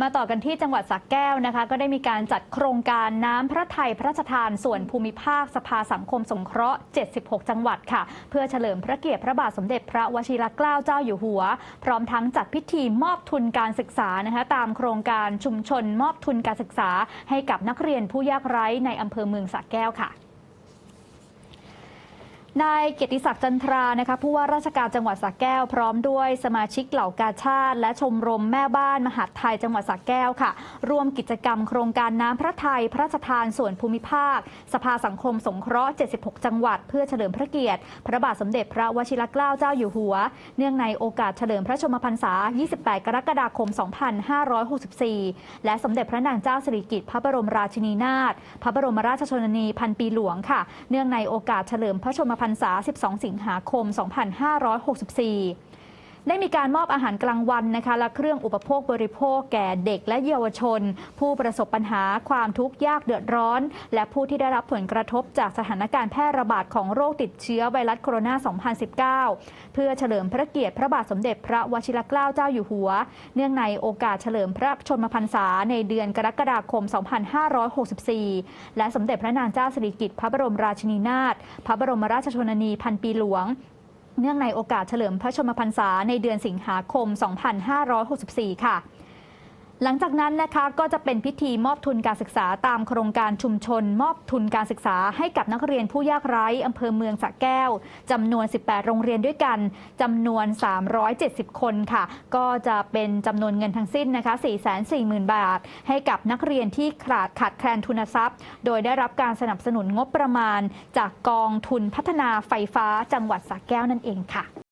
มาต่อกันที่จังหวัดสระแก้วนะคะ ก็ได้มีการจัดโครงการน้ำพระไทยพระราชทานส่วนภูมิภาคสภาสังคมสงเคราะห์ 76 จังหวัดค่ะ เพื่อเฉลิมพระเกียรติพระบาทสมเด็จพระวชิรเกล้าเจ้าอยู่หัว พร้อมทั้งจัดพิธีมอบทุนการศึกษานะคะตามโครงการชุมชนมอบทุนการศึกษา ให้กับนักเรียนผู้ยากไร้ในอำเภอเมืองสระแก้วค่ะ นายเกียรติศักดิ์จันทรานะคะผู้ว่าราชการจังหวัดสระแก้ว พร้อมด้วยสมาชิกเหล่ากาชาติ และชมรมแม่บ้านมหาดไทยจังหวัดสระแก้วค่ะ ร่วมกิจกรรมโครงการน้ำพระไทย พระราชทานส่วนภูมิภาค สภาสังคมสงเคราะห์ 76 จังหวัด เพื่อเฉลิมพระเกียรติ พระบาทสมเด็จพระวชิรเกล้าเจ้าอยู่หัว เนื่องในโอกาสเฉลิมพระชนมพรรษา 28 กรกฎาคม 2564 และสมเด็จพระนางเจ้าสิริกิติ์พระบรมราชินีนาถพระบรมราชชนนีพันปีหลวงค่ะ เนื่องในโอกาสเฉลิมพระชนมพรรษา 12 สิงหาคม 2564 ได้มีการมอบอาหารกลางวันนะคะและเครื่องอุปโภคบริโภคแก่เด็กและเยาวชน ผู้ประสบปัญหาความทุกข์ยากเดือดร้อน และผู้ที่ได้รับผลกระทบจากสถานการณ์แพร่ระบาดของโรคติดเชื้อไวรัสโคโรนา 2019 เพื่อเฉลิมพระเกียรติพระบาทสมเด็จพระวชิรเกล้าเจ้าอยู่หัว เนื่องในโอกาสเฉลิมพระชนมพรรษาในเดือนกรกฎาคม 2564 และสมเด็จพระนางเจ้าสิริกิติ์พระบรมราชินีนาถพระบรมราชชนนีพันปีหลวง เนื่องในโอกาสเฉลิมพระชนมพรรษาในเดือนสิงหาคม 2564 ค่ะ หลังจากนั้นนะคะก็จะเป็นพิธีมอบทุนการศึกษาตามโครงการชุมชน มอบทุนการศึกษาให้กับนักเรียนผู้ยากไร้อำเภอเมืองสระแก้วจำนวน 18 โรงเรียนด้วยกันจำนวน 370 คนค่ะ ก็จะเป็นจำนวนเงินทั้งสิ้นนะคะ440,000 บาท ให้กับนักเรียนที่ขาดขาดแคลนทุนทรัพย์ โดยได้รับการสนับสนุนงบประมาณ จากกองทุนพัฒนาไฟฟ้าจังหวัดสระแก้วนั่นเองค่ะ